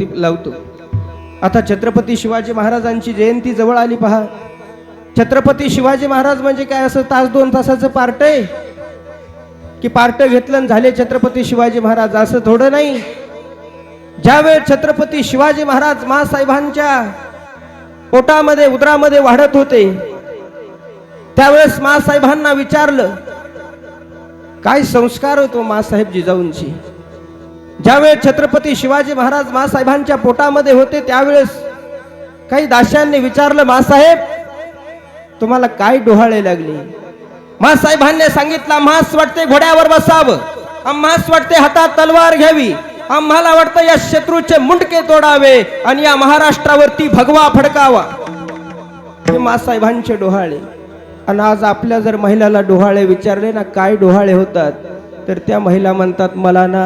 लावतो. आता छत्रपती शिवाजी महाराजांची जयंती जवळ आली पहा. छत्रपती शिवाजी महाराज म्हणजे काय? असं तास दोन तासाचं पार्ट आहे. की पार्ट घेतलं झाले छत्रपती शिवाजी महाराज. असं थोडं नाही. ज्यावेळेस छत्रपती शिवाजी महाराज मासाहेबांच्या पोटामध्ये उदरामध्ये वाढत होते त्यावेळेस मासाहेबांना विचारलं काय संस्कार होतो मासाहेब जिजाऊंची ज्यावेळेस छत्रपती शिवाजी महाराज मासाहेबांच्या पोटामध्ये होते त्यावेळेस काही दास्यांनी विचारलं मासाहेब तुम्हाला काय डोहाळे लागले? मासाहेबांनी सांगितलं मास वाटते घोड्यावर बसावं आम्हास वाटते हातात तलवार घ्यावी. आम्हाला वाटतं या शत्रूचे मुंडके तोडावे आणि या महाराष्ट्रावरती भगवा फडकावा. हे मासाहेबांचे डोहाळे. आणि आज आपल्या जर महिलाला डोहाळे विचारले ना काय डोहाळे होतात? तर त्या महिला म्हणतात मला ना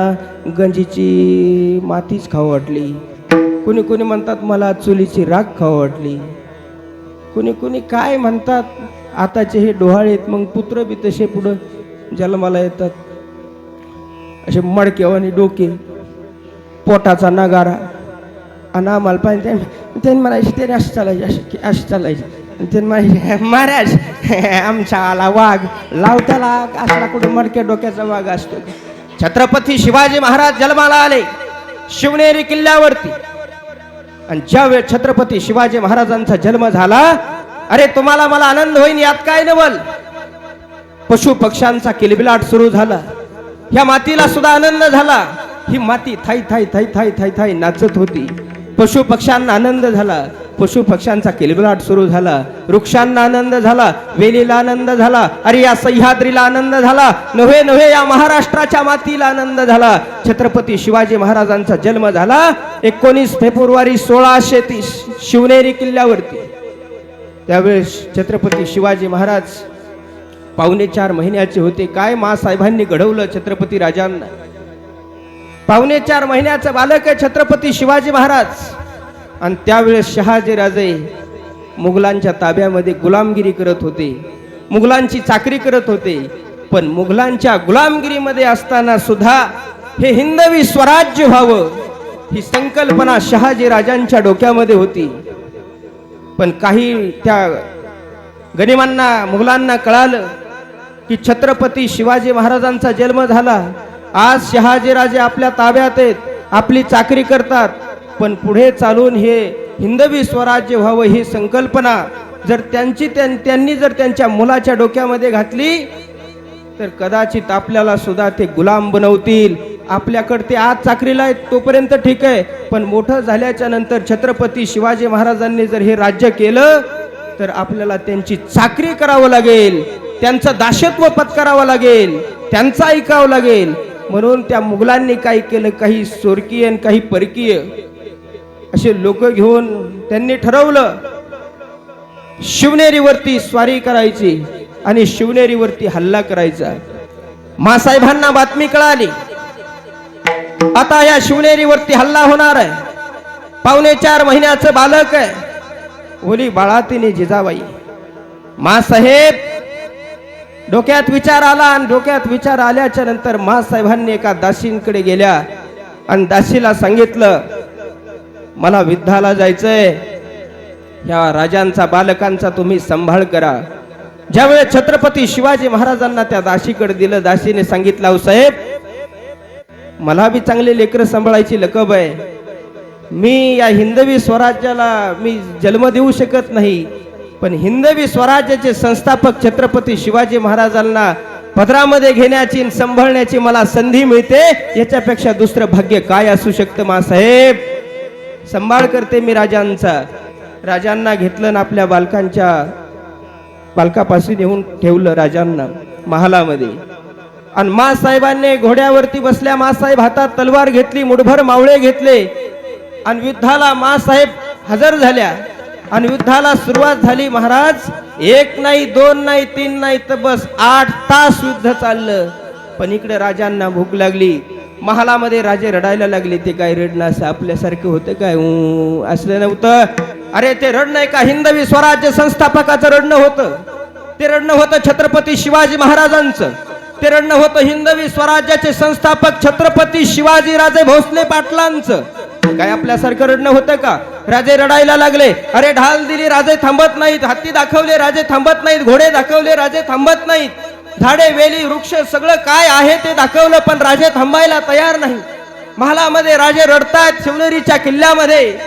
गंजीची मातीच खाऊ वाटली. कुणी कुणी म्हणतात मला चुलीची राख खाऊ वाटली. कुणी कुणी काय म्हणतात आताचे हे डोहाळे आहेत मग पुत्र बी तसे पुढं जन्माला येतात. असे मडके आणि डोके पोटाचा नगारा. आणि आम्हाला पाहिजे त्यांनी म्हणायचे त्याने असं चालायचे असे असे चालायचे. आणि त्यांनी म्हणायचे महाराज आमचा आला वाघ लावताला. असला कुठं मडक्या डोक्याचा वाघ असतो. छत्रपती शिवाजी महाराज जन्माला आले. शिवनेरी किल्ल्यावरती. आणि ज्यावेळेस छत्रपती शिवाजी महाराजांचा जन्म झाला अरे तुम्हाला मला आनंद होईन यात काय नवल? पशु पक्ष्यांचा किलबिलाट सुरू झाला. ह्या मातीला सुद्धा आनंद झाला. ही माती थाई थाई थाई थाई थाई थाई नाचत होती. पशु पक्ष्यांना आनंद झाला. पशु पक्ष्यांचा किलबिलाट सुरू झाला. वृक्षांना आनंद झाला. वेलीला आनंद झाला. अरे या सह्याद्रीला आनंद झाला. नव्हे नव्हे या महाराष्ट्राच्या मातीला आनंद झाला. छत्रपती शिवाजी महाराजांचा जन्म झाला एकोणीस फेब्रुवारी सोळाशे तीस शिवनेरी किल्ल्यावरती. त्यावेळेस छत्रपती शिवाजी महाराज पावणे चार महिन्याचे होते. काय मासाहेबांनी घडवलं छत्रपती राजांना? पावणे चार महिन्याचं बालक आहे छत्रपती शिवाजी महाराज. आणि त्यावेळेस शहाजी राजे मुघलांच्या ताब्यामध्ये गुलामगिरी करत होते. मुघलांची चाकरी करत होते. पण मुघलांच्या गुलामगिरीमध्ये असताना सुद्धा हे हिंदवी स्वराज्य व्हावं ही संकल्पना शहाजी राजांच्या डोक्यामध्ये होती. पण काही त्या गनिमांना मुघलांना कळालं की छत्रपती शिवाजी महाराजांचा जन्म झाला. आज शहाजीराजे आपल्या ताब्यात आहेत आपली चाकरी करतात. पण पुढे चालून हे हिंदवी स्वराज्य व्हावं ही संकल्पना जर त्यांची त्यां- त्यांनी जर त्यांच्या मुलाच्या डोक्यामध्ये घातली तर कदाचित आपल्याला सुद्धा ते गुलाम बनवतील. आपल्याकडे ते आज चाकरीला आहेत तोपर्यंत ठीक आहे. पण मोठं झाल्याच्यानंतर छत्रपती शिवाजी महाराजांनी जर हे राज्य केलं तर आपल्याला त्यांची चाकरी करावं लागेल. त्यांचं दासत्व पत्करावं लागेल. त्यांचं ऐकावं लागेल. म्हणून त्या मुघलांनी काही केलं? काही सोरकीय आणि काही परकीय असे लोक घेऊन त्यांनी ठरवलं शिवनेरीवरती स्वारी करायची आणि शिवनेरीवरती हल्ला करायचा. मासाहेबांना बातमी कळाली आता या शिवनेरीवरती हल्ला होणार आहे. पावणे चार महिन्याचं बालक आहे. ओली बाळातीने जिजाबाई. मासाहेब डोक्यात विचार आला आणि डोक्यात विचार आल्याच्यानंतर मासाहेबांनी एका दासींकडे गेल्या. आणि दासीला सांगितलं मला विद्धाला जायचंय. ह्या राजांचा बालकांचा तुम्ही सांभाळ करा. ज्यावेळेस छत्रपती शिवाजी महाराजांना त्या दासीकडे दिलं दासीने सांगितलं "अहो साहेब मला बी चांगले लेकरं सांभाळायची लकब आहे. मी या हिंदवी स्वराज्याला मी जन्म देऊ शकत नाही. पण हिंदवी स्वराज्याचे संस्थापक छत्रपती शिवाजी महाराजांना पदरामध्ये घेण्याची संभाळण्याची सांभाळण्याची मला संधी मिळते याच्यापेक्षा दुसरं भाग्य काय असू शकतं मासाहेब? सांभाळ करते मी राजांचा. राजांना घेतलं ना आपल्या बालकांच्या बालकापासून येऊन ठेवलं राजांना महालामध्ये. आणि मासाहेबांनी घोड्यावरती बसल्या मासाहेब हातात तलवार घेतली मुठभर मावळे घेतले. आणि युद्धाला मासाहेब हजर झाल्या. आणि युद्धाला सुरुवात झाली महाराज. एक नाही दोन नाही तीन नाही तर बस आठ तास युद्ध चाललं. पण इकडे राजांना भूक लागली. महालामध्ये राजे रडायला लागले. ते काय रडणं असं आपल्यासारखं होतं काय? ऊ असलं नव्हतं. अरे ते रडणं एका हिंदवी स्वराज्य संस्थापकाचं रडणं होतं. ते रडणं होतं छत्रपती शिवाजी महाराजांचं. ते रडणं होतं हिंदवी स्वराज्याचे संस्थापक छत्रपती शिवाजीराजे भोसले पाटलांचं. काय आपल्यासारखं रडणं होतं का? राजे रडायला लागले. अरे ढाल दिली राजे थांबत नाहीत. हत्ती दाखवले राजे थांबत नाहीत. घोडे दाखवले राजे थांबत नाहीत. झाडे वेली वृक्ष सगळं काय आहे ते दाखवलं पण राजे थांबायला तयार नाही. महालामध्ये राजे रडतात शिवनेरीच्या किल्ल्यामध्ये.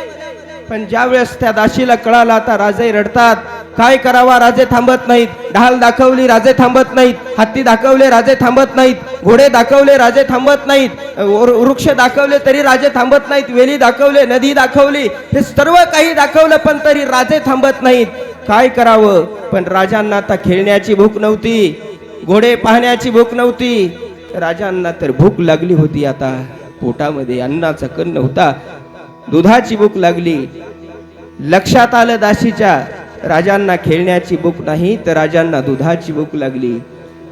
पण ज्यावेळेस त्या दाशीला कळाला आता राजे रडतात. काय करावा राजे थांबत नाहीत. ढाल दाखवली राजे थांबत नाहीत. हत्ती दाखवले राजे थांबत नाहीत. घोडे दाखवले राजे थांबत नाहीत. वृक्ष दाखवले तरी राजे थांबत नाहीत. वेली दाखवले नदी दाखवली हे सर्व काही दाखवलं पण तरी राजे थांबत नाहीत. काय करावं? पण राजांना आता खेळण्याची भूक नव्हती. घोडे पाहण्याची भूक नव्हती. राजांना तर भूक लागली होती आता. पोटामध्ये अन्नाचा कन्न होता दुधाची भूक लागली. लक्षात आलं दाशीच्या राजांना खेळण्याची भूक नाही तर राजांना दुधाची भूक लागली.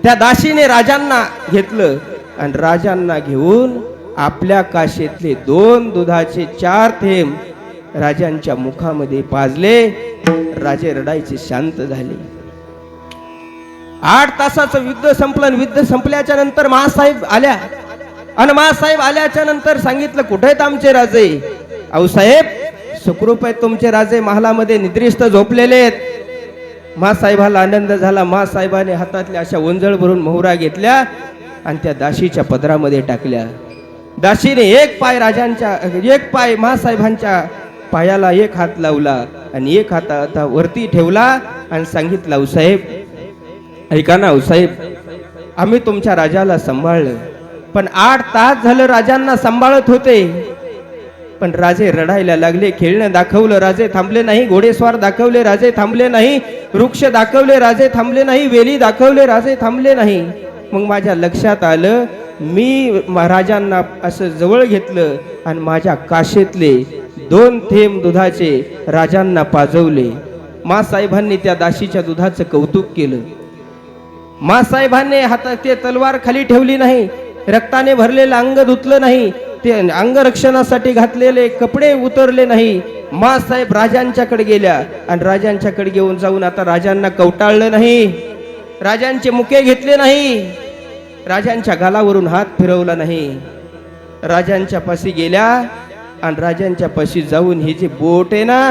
त्या दाशीने राजांना घेतलं आणि राजांना घेऊन आपल्या काशेतले दोन दुधाचे चार थेंब राजांच्या मुखामध्ये पाजले. राजे रडायचे शांत झाले. आठ तासाचं युद्ध संपलं आणि युद्ध संपल्याच्या नंतर महासाहेब आल्या. आणि महासाहेब आल्याच्यानंतर सांगितलं कुठे आहेत आमचे राजे? आऊसाहेब साहेब सुखरूप आहेत तुमचे राजे महालामध्ये निद्रिस्त झोपलेले आहेत. महासाहेबाला आनंद झाला. महासाहेबाने हातातल्या अशा ओंजळ भरून मोहरा घेतल्या आणि त्या दाशीच्या पदरामध्ये टाकल्या. दाशीने एक पाय राजांच्या एक पाय महासाहेबांच्या पायाला एक हात लावला आणि एक हात आता वरती ठेवला आणि सांगितलं उसाहेब ऐका ना उसाहेब आम्ही तुमच्या राजाला सांभाळलं. पण आठ तास झालं राजांना सांभाळत होते. पण राजे रडायला लागले खेळणं दाखवलं राजे थांबले नाही घोडेस्वार दाखवले राजे थांबले नाही वृक्ष दाखवले राजे थांबले नाही वेली दाखवले राजे थांबले नाही. मग माझ्या लक्षात आलं मी महाराजांना असं जवळ घेतलं आणि माझ्या काशेतले दोन थेंब दुधाचे राजांना पाजवले. मासाहेबांनी त्या दाशीच्या दुधाचं कौतुक केलं. मासाहेबांनी हातात ते तलवार खाली ठेवली नाही रक्ताने भरलेलं अंग धुतलं नाही ते अंगरक्षणासाठी घातलेले कपडे उतरले नाही. मासाहेब राजांच्याकडे गेल्या आणि राजांच्याकडे घेऊन जाऊन आता राजांना कवटाळलं नाही. राजांचे मुके घेतले नाही. राजांच्या गालावरून हात फिरवला नाही. राजांच्या पाशी गेल्या आणि राजांच्या पाशी जाऊन हे जे बोट आहे ना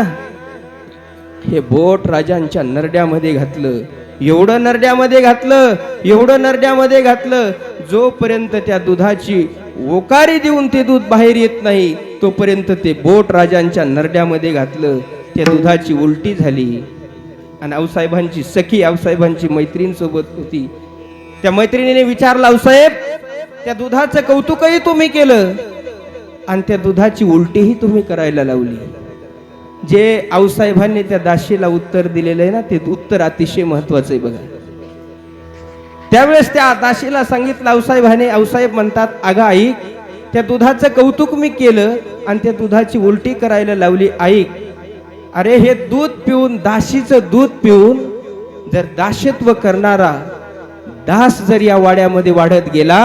हे बोट राजांच्या नरड्यामध्ये घातलं. एवढं नरड्यामध्ये घातलं एवढं नरड्यामध्ये घातलं. जोपर्यंत त्या दुधाची ओकारी देऊन ते दूध बाहेर येत नाही तोपर्यंत ते बोट राजांच्या नरड्यामध्ये घातलं त्या दुधाची उलटी झाली. आणि आऊसाहेबांची सखी आऊसाहेबांची मैत्रीणसोबत होती. त्या मैत्रिणीने विचारलं आऊसाहेब त्या दुधाचं कौतुकही तुम्ही केलं आणि त्या दुधाची उलटीही तुम्ही करायला लावली. जे आऊसाहेबांनी त्या दाशीला उत्तर दिलेलं आहे ना ते उत्तर अतिशय महत्वाचं आहे बघा. त्यावेळेस त्या दाशीला सांगितलं आऊसाहेबाने आऊसाहेब म्हणतात अगं आई त्या दुधाचं कौतुक मी केलं आणि त्या दुधाची उलटी करायला लावली. ऐक अरे हे दूध पिऊन दाशीचं दूध पिऊन जर दाशत्व करणारा दास जर या वाड्यामध्ये वाढत गेला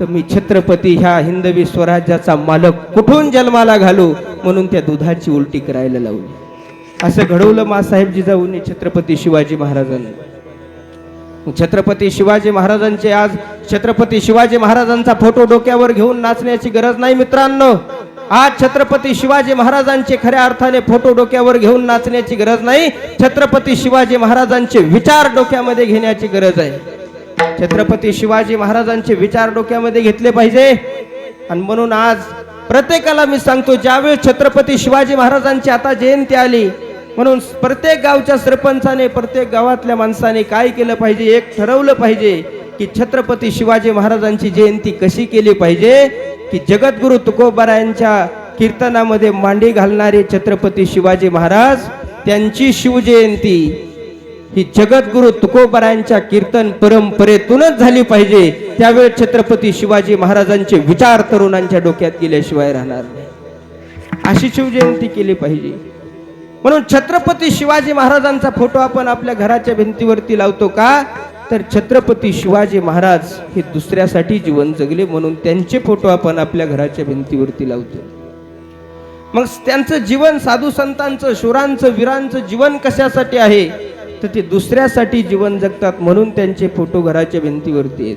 तर मी छत्रपती ह्या हिंदवी स्वराज्याचा मालक कुठून जन्माला घालू? म्हणून त्या दुधाची उलटी करायला लावली. असं घडवलं मासाहेब जिजाऊंनी छत्रपती शिवाजी महाराजांनी. छत्रपती शिवाजी महाराजांचे आज छत्रपती शिवाजी महाराजांचा फोटो डोक्यावर घेऊन नाचण्याची गरज नाही मित्रांनो. आज छत्रपती शिवाजी महाराजांचे खऱ्या अर्थाने फोटो डोक्यावर घेऊन नाचण्याची गरज नाही. छत्रपती शिवाजी महाराजांचे विचार डोक्यामध्ये घेण्याची गरज आहे. छत्रपती शिवाजी महाराजांचे विचार डोक्यामध्ये घेतले पाहिजे. आणि म्हणून आज प्रत्येकाला मी सांगतो ज्यावेळेस छत्रपती शिवाजी महाराजांची आता जयंती आली म्हणून प्रत्येक गावच्या सरपंचाने प्रत्येक गावातल्या माणसाने काय केलं पाहिजे? एक ठरवलं पाहिजे की छत्रपती शिवाजी महाराजांची जयंती कशी केली पाहिजे? की जगद्गुरु तुकोबारायांच्या कीर्तनामध्ये मांडी घालणारे छत्रपती शिवाजी महाराज त्यांची शिवजयंती ही जगद्गुरु तुकोबारायांच्या कीर्तन परंपरेतूनच झाली पाहिजे. त्यावेळी छत्रपती शिवाजी महाराजांचे विचार तरुणांच्या डोक्यात गेल्याशिवाय राहणार नाही. अशी शिवजयंती केली पाहिजे. म्हणून छत्रपती शिवाजी महाराजांचा फोटो आपण आपल्या घराच्या भिंतीवरती लावतो का? तर छत्रपती शिवाजी महाराज हे दुसऱ्यासाठी जीवन जगले म्हणून त्यांचे फोटो आपण आपल्या घराच्या भिंतीवरती लावतो. मग त्यांचं जीवन साधू संतांचं शूरांचं वीरांचं जीवन कशासाठी आहे? तर ते दुसऱ्यासाठी जीवन जगतात म्हणून त्यांचे फोटो घराच्या भिंतीवरती आहेत.